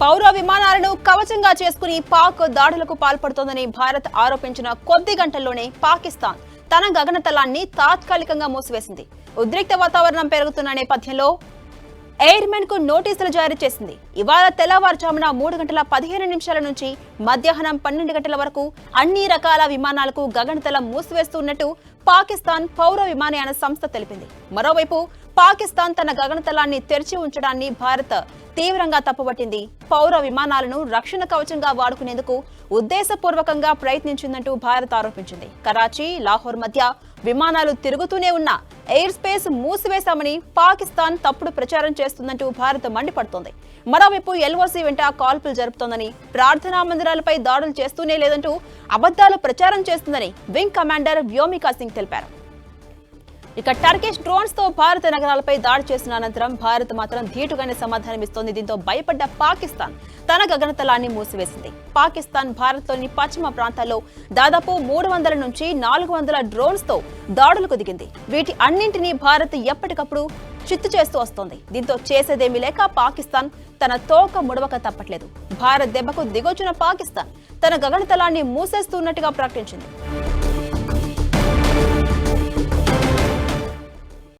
పౌర విమానాలను కవచంగా చేసుకుని పాక్ దాడులకు పాల్పడుతోందని భారత్ ఆరోపించిన కొద్ది గంటల్లోనే పాకిస్తాన్ తన గగనతలాన్ని తాత్కాలికంగా మూసివేసింది. ఉద్రిక్త వాతావరణం పెరుగుతున్న నేపథ్యంలో ఎయిర్మెన్కు నోటీసులు జారీ చేసింది. ఇవాళ తెల్లవారుజామున మూడు గంటల పదిహేను నిమిషాల నుంచి మధ్యాహ్నం పన్నెండు గంటల వరకు అన్ని రకాల విమానాలకు గగనతలం మూసివేస్తున్నట్టు పాకిస్తాన్ పౌర విమానయాన సంస్థ తెలిపింది. మరోవైపు పాకిస్తాన్ తన గగనతలాన్ని తెరిచి ఉంచడాన్ని భారత్ తీవ్రంగా తప్పుపట్టింది. పౌర విమానాలను రక్షణ కవచంగా వాడుకునేందుకు ఉద్దేశపూర్వకంగా ప్రయత్నించిందంటూ భారత్ ఆరోపించింది. కరాచీ లాహోర్ మధ్య విమానాలు తిరుగుతూనే ఉన్న ఎయిర్ స్పేస్ మూసివేశామని పాకిస్తాన్ తప్పుడు ప్రచారం చేస్తుందంటూ భారత్ మండిపడుతోంది. మరోవైపు ఎల్ఓసి వెంట కాల్పులు జరుపుతోందని ప్రార్థనా మందిరాలపై దాడులు చేస్తూనే లేదంటూ అబద్ధాలు ప్రచారం చేస్తుందని వింగ్ కమాండర్ వ్యోమికా సింగ్ తెలిపారు. ఇక టర్కిష్ డ్రోన్స్తో భారత నగరాలపై దాడి చేసిన అనంతరం భారత్ మాత్రం ధీటుగానే సమాధానమిస్తోంది దీంతో భయపడ్డ పాకిస్తాన్ తన గగనతలాన్ని మూసివేసింది. పాకిస్తాన్ భారత్లోని పశ్చిమ ప్రాంతాల్లో దాదాపు మూడు వందల నుంచి నాలుగు వందల డ్రోన్స్తో దాడులకు దిగింది. వీటి అన్నింటినీ భారత్ ఎప్పటికప్పుడు చిత్తు చేస్తూ వస్తోంది. దీంతో చేసేదేమీ లేక పాకిస్తాన్ తన తోక ముడవక తప్పట్లేదు. భారత్ దెబ్బకు దిగొచ్చిన పాకిస్తాన్ తన గగనతలాన్ని మూసేస్తున్నట్టుగా ప్రకటించింది.